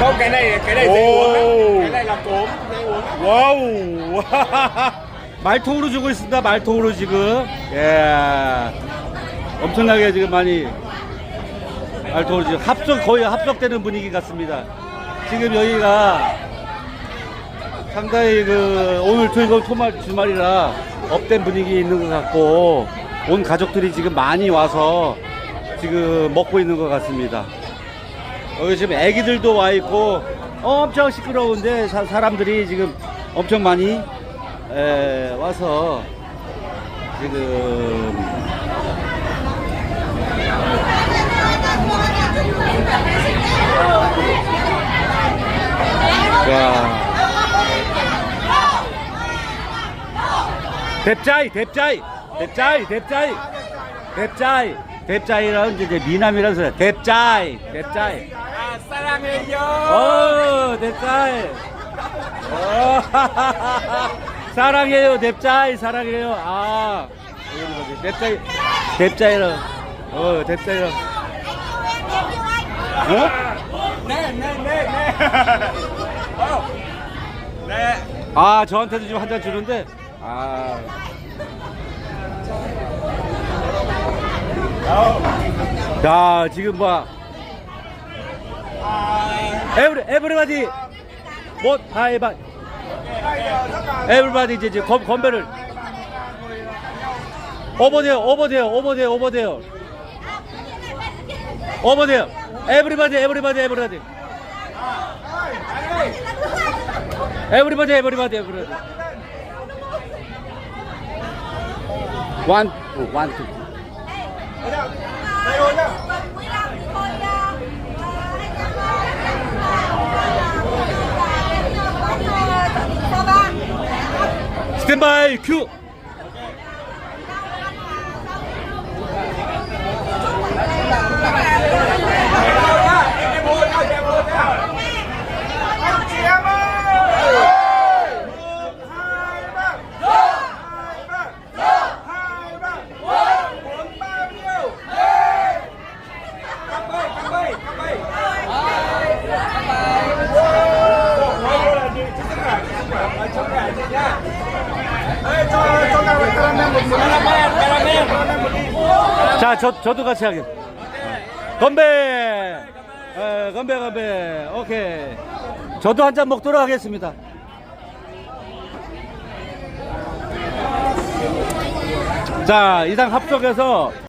Không, cái này cái này dễ uống lắm. Cái này là cốm, dễ uống lắm. 와우. 말통으로 주고 있습니다. 말통으로 지금. 예. 엄청나게 지금 많이 말통으로 지금 합석 거의 합석되는 분위기 같습니다. 지금 여기가 상당히 그 오늘 토요일 토말 주말이라 업된 분위기 있는 것 같고 온 가족들이 지금 많이 와서 지금 먹고 있는 것 같습니다. 여기 지금 애기들도 와 있고 엄청 시끄러운데 사, 사람들이 지금 엄청 많이 에, 와서 지금 야 뎁자이 뎁자이 뎁자이 뎁자이 뎁자이 뎁자이라는 이제 소리야 뎁자이 뎁자이 À, 사랑해요. 어, 넵짤. 어, 사랑해요, 넵짤, 사랑해요. 아, 넵짤, 넵짤이라. 어, 넵짤이라. 어? 네, 네, 네, 네. 어. 네. 아, 저한테도 지금 한 잔 주는데, 아. 야, 지금 봐. 에브리, 에브리바디. 뭐, 하이바. 에브리바디 이제, 이제 건, 건배를. 오버데요, 오버데요, 오버데요, 오버데요. 오버데요. 에브리바디, 에브리바디, 에브리바디. 에브리바디, 에브리바디, 에브리바디. 원, 투, 원, 투. 스탠바이 큐. 자, 저, 저도 같이 하게. 건배! 에, 건배, 건배. 오케이. 저도 한 잔 먹도록 하겠습니다. 자, 이상 합석해서